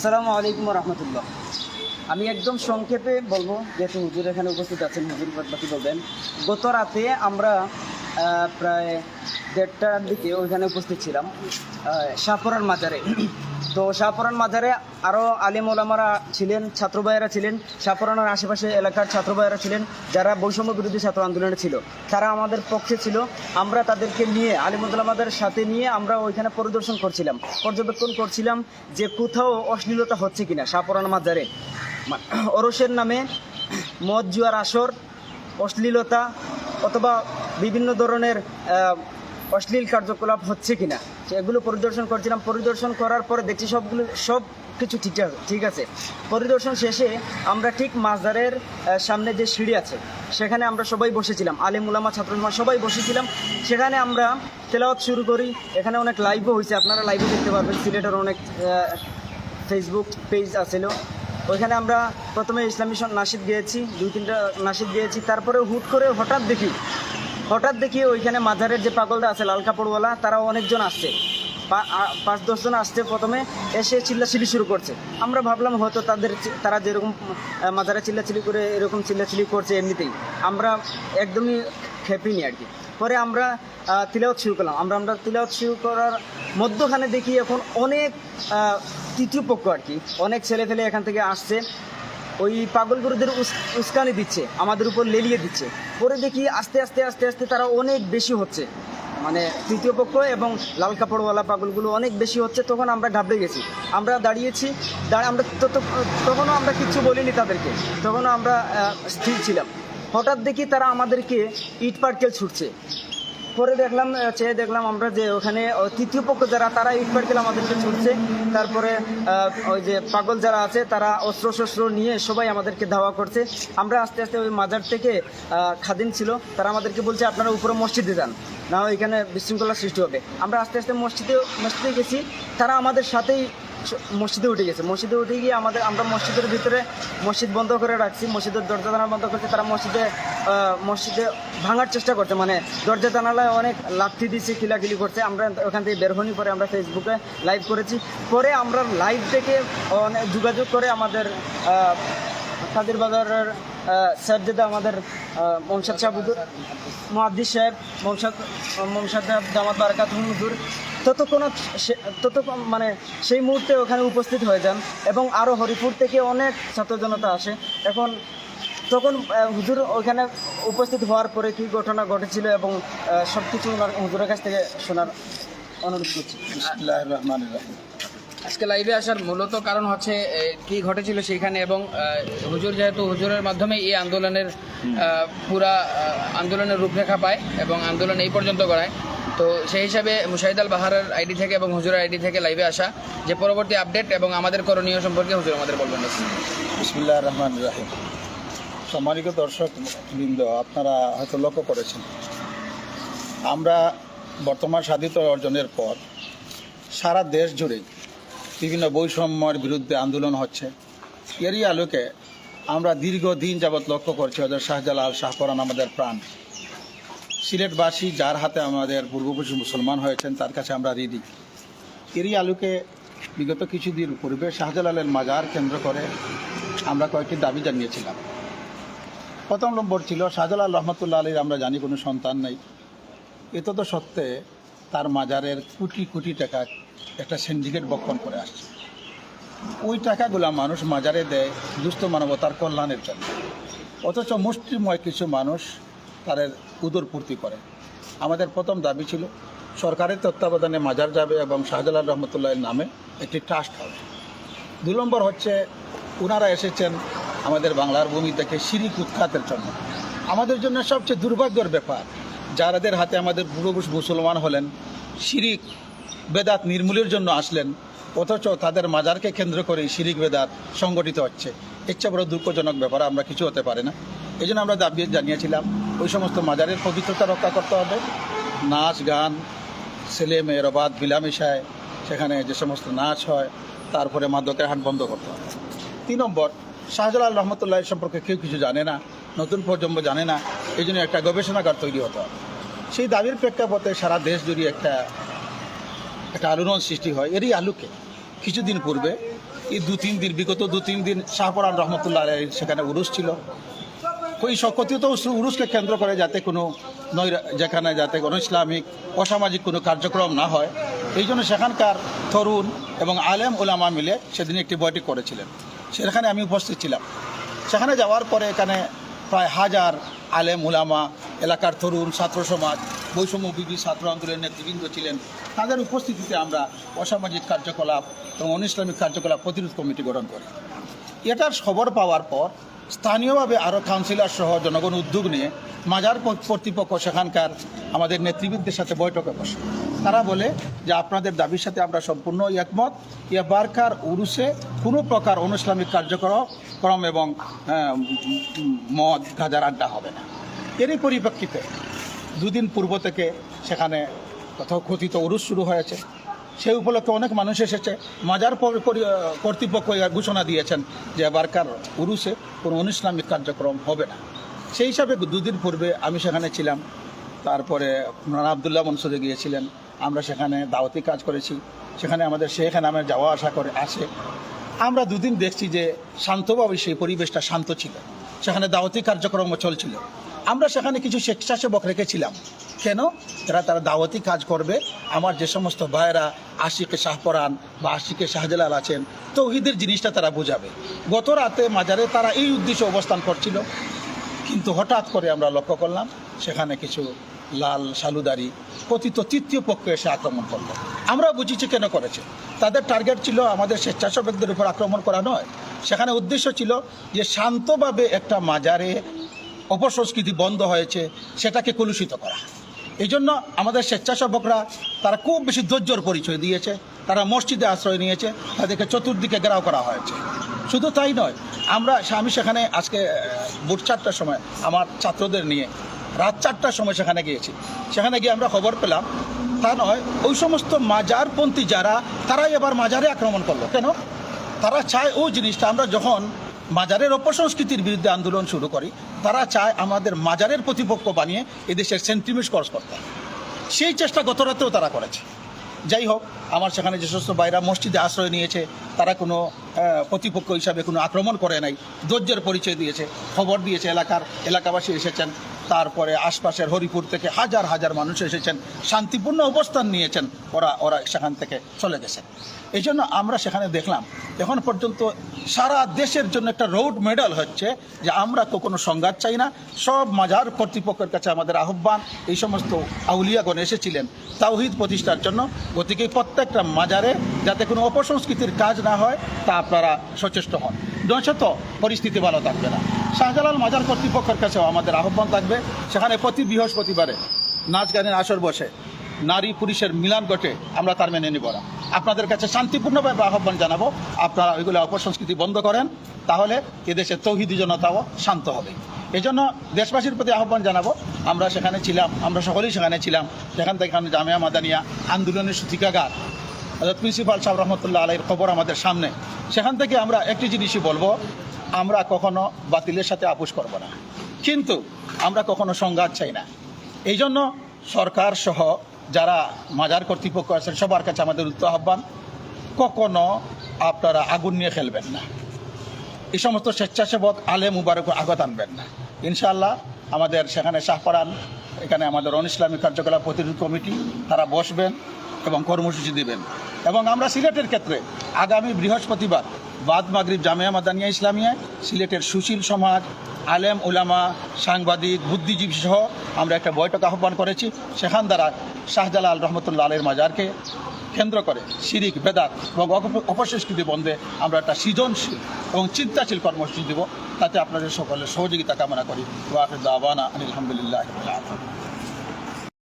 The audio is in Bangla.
আসসালামু আলাইকুম রহমতুল্লাহ। আমি একদম সংক্ষেপে বলব যেহেতু হুজুর এখানে উপস্থিত আছেন, হুজুর বাকি বলবেন গত রাতে আমরা প্রায় দেড়টার দিকে ওইখানে উপস্থিত ছিলাম শাহপুরান মাজারে। তো শাহপুরান মাজারে আরও আলিম ওলামারা ছিলেন ছাত্র ভাইয়েরা ছিলেন, শাহপুরানের আশেপাশে এলাকার ছাত্র ভাইয়েরা ছিলেন, যারা বৈষম্য বিরোধী ছাত্র আন্দোলনে ছিল। তারা আমাদের পক্ষে ছিল, আমরা তাদেরকে নিয়ে, আলিম আলিমুদ্দামাদের সাথে নিয়ে আমরা ওইখানে পরিদর্শন করছিলাম, পর্যবেক্ষণ করছিলাম যে কোথাও অশ্লীলতা হচ্ছে কিনা শাহপুরান মাজারে। ওরসের নামে মদ জুয়ার আসর, অশ্লীলতা, অথবা বিভিন্ন ধরনের অশ্লীল কার্যকলাপ হচ্ছে কিনা? এগুলো পরিদর্শন করছিলাম। পরিদর্শন করার পরে দেখছি সবগুলো সব কিছু ঠিকঠাক, ঠিক আছে। পরিদর্শন শেষে আমরা ঠিক মাজারের সামনে যে সিঁড়ি আছে, সেখানে আমরা সবাই বসেছিলাম। আলিম উলামা ছাত্রমা সবাই বসেছিলাম। সেখানে আমরা তেলাওয়াত শুরু করি। এখানে অনেক লাইভও হয়েছে। আপনারা লাইভও দেখতে পারবেন। সিলেটের অনেক ফেসবুক পেজ আছিল। ওইখানে আমরা প্রথমে ইসলামী নাসিদ গিয়েছি। দুই তিনটা নাসিদ গিয়েছি। তারপরে হুট করে হঠাৎ দেখি হঠাৎ দেখি ওইখানে মাঝারের যে পাগলটা আছে লাল কাপড়ওয়ালা তারা অনেকজন আসছে। পাঁচ দশজন আসছে প্রথমে এসে চিল্লাচিল্লি শুরু করছে। আমরা ভাবলাম হয়তো তাদের তারা যেরকম আহ, মাজারে চিল্লাচিল্লি করে এরকম চিল্লাচিল্লি করছে এমনিতেই। আমরা একদমই খেপিনি আর কি। পরে আমরা আহ, তিলাওয়াত শুরু করলাম। আমরা আমরা তিলাওয়াত শুরু করার মধ্যখানে দেখি এখন অনেক তৃতীয় পক্ষ আর কি। অনেক ছেলে ফেলে এখান থেকে আসছে। ওই পাগলগুরুদের উস- উস্কানি দিচ্ছে, আমাদের উপর লেলিয়ে দিচ্ছে। পরে দেখি আস্তে আস্তে আস্তে আস্তে তারা অনেক বেশি হচ্ছে। মানে তৃতীয় পক্ষ এবং লাল কাপড়ওয়ালা পাগলগুলো অনেক বেশি হচ্ছে, তখন আমরা ঘাবড়ে গেছি। আমরা দাঁড়িয়েছি, দাঁড়া আমরা তখনও আমরা কিচ্ছু বলিনি তাদেরকে। তখনও আমরা স্থির ছিলাম। হঠাৎ দেখি তারা আমাদেরকে ইট পার্কেল ছুটছে। পরে দেখলাম চেয়ে দেখলাম আমরা যে ওখানে তৃতীয় পক্ষ যারা, তারা ইট পাটকেল আমাদেরকে ছুটছে। তারপরে ওই যে পাগল যারা আছে, তারা অস্ত্র শস্ত্র নিয়ে সবাই আমাদেরকে ধাওয়া করছে। আমরা আস্তে আস্তে ওই মাজার থেকে খাদিম ছিল। তারা আমাদেরকে বলছে, আপনারা উপরে মসজিদে যান। না এখানে বিশৃঙ্খলা সৃষ্টি হবে। আমরা আস্তে আস্তে মসজিদে মসজিদে গেছি। তারা আমাদের সাথেই মসজিদে উঠে গেছে। মসজিদে উঠে গিয়ে আমাদের, আমরা মসজিদের ভিতরে মসজিদ বন্ধ করে রাখছি। মসজিদের দরজা জানালা বন্ধ করছে। তারা মসজিদে মসজিদে ভাঙার চেষ্টা করছে। মানে দরজা জানালায় অনেক লাথি দিচ্ছে কিলাকিলি করছে। আমরা ওখান থেকে বের হনি পরে আমরা ফেসবুকে লাইভ করেছি। পরে আমরা লাইভ থেকে অনেক যোগাযোগ করে আমাদের কাদির বাজারের স্যার যেটা আমাদের মমসাদ সাহেব হুজুর, মহাদ্দিস সাহেব মমসাদ মমসাদ সাহেব, জামাত বারাকাত হুজুর ততক্ষণ সে- ততক্ষণ মানে সেই মুহূর্তে ওখানে উপস্থিত হয়ে যান এবং আরও হরিপুর থেকে অনেক ছাত্র জনতা আসে। এখন তখন হুজুর ওখানে উপস্থিত হওয়ার পরে কী ঘটনা ঘটেছিল এবং সব কিছু হুজুরের কাছ থেকে শোনার অনুরোধ করছি। রহমান রহিম। আজকে লাইভে আসার মূলত কারণ হচ্ছে কি ঘটেছিল সেইখানে এবং হুজুর যেহেতু হুজুরের মাধ্যমে এই আন্দোলনের পুরা আন্দোলনের রূপরেখা পায় এবং আন্দোলন এই পর্যন্ত গড়ায়। তো সেই হিসাবে মুশাহিদ আল বাহারের আইডি থেকে এবং হুজুরের আইডি থেকে লাইভে আসা। যে পরবর্তী আপডেট এবং আমাদের করণীয় সম্পর্কে হুজুর আমাদের বলবেন। বিসমিল্লাহ রহমান রহিম। সম্মানিত দর্শক বৃন্দ, আপনারা হয়তো লক্ষ্য করেছেন, আমরা বর্তমান স্বাধীনতা অর্জনের পর সারা দেশ জুড়েই বিভিন্ন বৈষম্যের বিরুদ্ধে আন্দোলন হচ্ছে। এরই আলোকে আমরা দীর্ঘদিন যাবৎ লক্ষ্য করছি হজরত শাহজালাল শাহপরান আমাদের প্রাণ। সিলেটবাসী যার হাতে আমাদের পূর্বপুরুষ মুসলমান হয়েছেন, তার কাছে আমরা ঋণী। এরই আলোকে বিগত কিছুদিন পূর্বে শাহজালালের মাজার কেন্দ্র করে আমরা কয়েকটি দাবি জানিয়েছিলাম। প্রথম নম্বর ছিল, শাহজালাল রহমতুল্লাহ আলীর আমরা জানি কোনো সন্তান নেই। এত তো সত্ত্বে তার মাজারের কোটি কোটি টাকা একটা সিন্ডিকেট বক্ষণ করে আসছে। ওই টাকাগুলা মানুষ মাজারে দেয় দুস্থ মানবতার কল্যাণের জন্য। অথচ মুষ্টিময় কিছু মানুষ তাদের উদরপূর্তি করে। আমাদের প্রথম দাবি ছিল, সরকারের তত্ত্বাবধানে মাজার যাবে এবং শাহজালাল রহমতুল্লাহের নামে একটি ট্রাস্ট হবে। দু নম্বর হচ্ছে ওনারা এসেছেন আমাদের বাংলার ভূমি থেকে শিরিক উৎখাতের জন্য। আমাদের জন্য সবচেয়ে দুর্ভাগ্যের ব্যাপার, যারাদের হাতে আমাদের পূর্বপুরুষ মুসলমান হলেন, শিরিক বেদাত নির্মূলের জন্য আসলেন, অথচ তাদের মাজারকে কেন্দ্র করে শিরিক বেদাত সংগঠিত হচ্ছে। চেয়ে বড় দুঃখজনক ব্যাপার আমরা কিছু হতে পারে না। এই আমরা দাবি জানিয়েছিলাম ওই সমস্ত মাজারের পবিত্রতা রক্ষা করতে হবে। নাচ, গান, ছেলে মেয়ের অবাধ মিলামেশায় সেখানে যে সমস্ত নাচ হয়, তারপরে মাদকের হাট বন্ধ করতে হবে। তিন নম্বর, শাহজালাল রহমতুল্লাহ সম্পর্কে কেউ কিছু জানে না, নতুন প্রজন্ম জানে না, এই জন্য একটা গবেষণাগার তৈরি হতে হবে। সেই দাবির প্রেক্ষাপটে সারা দেশ জুড়ে একটা একটা আলোড়ন সৃষ্টি হয়। এরই আলোকে কিছুদিন পূর্বে, এই দু তিন দিন, বিগত দু তিন দিন শাহপরান রহমতুল্লাহ সেখানে উরুস ছিল। ওই সকথিত উরুসকে কেন্দ্র করে যাতে কোনো যেখানে যাতে কোনো ইসলামিক, অসামাজিক কোনো কার্যক্রম না হয়। এই জন্য সেখানকার তরুণ এবং আলেম ওলামা মিলে সেদিন একটি বৈঠক করেছিলেন। সেখানে আমি উপস্থিত ছিলাম। সেখানে যাওয়ার পরে এখানে প্রায় হাজার আলেম ওলামা, এলাকার তরুণ, ছাত্র সমাজ, বৈষম্য বিবি ছাত্র আন্দোলনের নেতৃবৃন্দ ছিলেন। তাদের উপস্থিতিতে আমরা অসামাজিক কার্যকলাপ এবং অনিসলামিক কার্যকলাপ প্রতিরোধ কমিটি গঠন করি। এটার খবর পাওয়ার পর স্থানীয়ভাবে আরও কাউন্সিলর সহ জনগণ উদ্যোগ নিয়ে মাজার কর্তৃপক্ষ সেখানকার আমাদের নেতৃবৃন্দের সাথে বৈঠকে বসে। তারা বলে যে আপনাদের দাবির সাথে আমরা সম্পূর্ণ একমত। এবারকার উরুসে কোনো প্রকার অনুইসলামিক কার্যক্রম ক্রম এবং মদ, গাজার আড্ডা হবে না। এরই পরিপ্রেক্ষিতে দুদিন পূর্ব থেকে সেখানে কথিত উরুস শুরু হয়েছে। সেই উপলক্ষে অনেক মানুষ এসেছে। মাজার কর্তৃপক্ষ ঘোষণা দিয়েছেন যে এবারকার উরুসে কোনো অনুইসলামিক কার্যক্রম হবে না। সেই হিসাবে দুদিন পূর্বে আমি সেখানে ছিলাম। তারপরে রানা আবদুল্লাহ মনসুরে গিয়েছিলেন। আমরা সেখানে দাওয়াতি কাজ করেছি। সেখানে আমাদের শেখ নামে যাওয়া আসা করে আসে আমরা দুদিন দেখছি যে শান্তভাবে সেই পরিবেশটা শান্ত ছিল। সেখানে দাওয়াতি কার্যক্রমও চলছিল। আমরা সেখানে কিছু স্বেচ্ছাসেবক রেখেছিলাম। কেন? এরা তারা দাওয়াতি কাজ করবে। আমার যে সমস্ত ভাইয়েরা আশিকে শাহপরান বা আশিকে শাহজালাল আছেন, তৌহিদের জিনিসটা তারা বোঝাবে। গত রাতে মাজারে তারা এই উদ্দেশ্যে অবস্থান করছিল। কিন্তু হঠাৎ করে আমরা লক্ষ্য করলাম, সেখানে কিছু লাল সালুদারি কথিত তৃতীয় পক্ষ এসে আক্রমণ করল। আমরা বুঝেছি কেন করেছে। তাদের টার্গেট ছিল আমাদের স্বেচ্ছাসেবকদের উপর আক্রমণ করা নয়। সেখানে উদ্দেশ্য ছিল যে শান্তভাবে একটা মাজারে অপসংস্কৃতি বন্ধ হয়েছে, সেটাকে কলুষিত করা। এই জন্য আমাদের স্বেচ্ছাসেবকরা, তারা খুব বেশি ধৈর্যর পরিচয় দিয়েছে, তারা মসজিদে আশ্রয় নিয়েছে, তাদেরকে চতুর্দিকে ঘেরাও করা হয়েছে। শুধু তাই নয়, আমরা আমি সেখানে আজকে ভোট চারটার সময় আমার ছাত্রদের নিয়ে রাত চারটার সময় সেখানে গিয়েছি। সেখানে গিয়ে আমরা খবর পেলাম, তা নয়, ওই সমস্ত মাজারপন্থী যারা, তারাই এবার মাজারে আক্রমণ করল। কেন? তারা চায় ওই জিনিসটা আমরা যখন মাজারের অপসংস্কৃতির বিরুদ্ধে আন্দোলন শুরু করি তারা চায় আমাদের মাজারের প্রতিপক্ষ বানিয়ে এদেশের সেন্টিমেন্ট খরচ করতে। সেই চেষ্টা গত রাতেও তারা করেছে। যাই হোক, আমার সেখানে যে সমস্ত বাইরা মসজিদে আশ্রয় নিয়েছে, তারা কোনো প্রতিপক্ষ হিসাবে কোনো আক্রমণ করে নাই। ধৈর্যের পরিচয় দিয়েছে, খবর দিয়েছে এলাকার, এলাকাবাসী এসেছেন। তারপরে আশপাশের হরিপুর থেকে হাজার হাজার মানুষ এসেছেন, শান্তিপূর্ণ অবস্থান নিয়েছেন, ওরা ওরা সেখান থেকে চলে গেছেন। এই জন্য আমরা সেখানে দেখলাম, এখন পর্যন্ত সারা দেশের জন্য একটা রোড মেডাল হচ্ছে যে আমরা তো কোনো সংঘাত চাই না, সব মাজার কর্তৃপক্ষের কাছে আমাদের আহ্বান, এই সমস্ত আউলিয়াগণ এসেছিলেন তাওহিদ প্রতিষ্ঠার জন্য, গতিকে প্রত্যেকটা মাজারে যাতে কোনো অপসংস্কৃতির কাজ না হয়, তা আপনারা সচেষ্ট হন। নয়শত পরিস্থিতি ভালো থাকবে না। শাহজালাল মাজার কর্তৃপক্ষের কাছেও আমাদের আহ্বান থাকবে, সেখানে প্রতি বৃহস্পতিবারে নাচ গানের আসর বসে নারী পুরুষের মিলান ঘটে আমরা তার মেনে নিব না। আপনাদের কাছে শান্তিপূর্ণভাবে আহ্বান জানাব, আপনারা ওইগুলো অপসংস্কৃতি বন্ধ করেন, তাহলে এদেশের তৌহিদি জনতাও শান্ত হবে। এই জন্য দেশবাসীর প্রতি আহ্বান জানাব, আমরা সেখানে ছিলাম, আমরা সকলেই সেখানে ছিলাম সেখান থেকে এখানে জামিয়া মাদানিয়া আন্দোলনের সূতিকাগার প্রিন্সিপাল সাহেব রহমতুল্লাহ আলাইয়ের খবর আমাদের সামনে। সেখান থেকে আমরা একটি জিনিসই বলব, আমরা কখনো বাতিলের সাথে আপোষ করব না। কিন্তু আমরা কখনো সংঘাত চাই না। এই জন্য সরকার সহ যারা মাজার কর্তৃপক্ষ আছেন, সবার কাছে আমাদের উত্তর আহ্বান, কখনো আপনারা আগুন নিয়ে খেলবেন না। এই সমস্ত স্বেচ্ছাসেবক আলে মুবারক আগত আনবেন না। ইনশাআল্লাহ আমাদের সেখানে শাহপাড়ান, এখানে আমাদের অন কার্যকলাপ প্রতিরোধ কমিটি, তারা বসবেন। এবং কর্মসূচি দেবেন। এবং আমরা সিলেটের ক্ষেত্রে আগামী বৃহস্পতিবার বাদ মাগরিব জামিয়া মাদানিয়া ইসলামিয়া, সিলেটের সুশীল সমাজ, আলেম, উলামা, সাংবাদিক, বুদ্ধিজীবী সহ আমরা একটা বৈঠক আহ্বান করেছি। সেখান দ্বারা শাহজালাল রহমতুল্লাহ আলের মাজারকে কেন্দ্র করে শিরিক, বেদাত এবং অপ- অপসংস্কৃতি বন্ধে আমরা একটা সৃজনশীল এবং চিন্তাশীল কর্মসূচি দেব। তাতে আপনাদের সকলের সহযোগিতা কামনা করি। ওয়াহিদ আবানা আলহামদুলিল্লাহ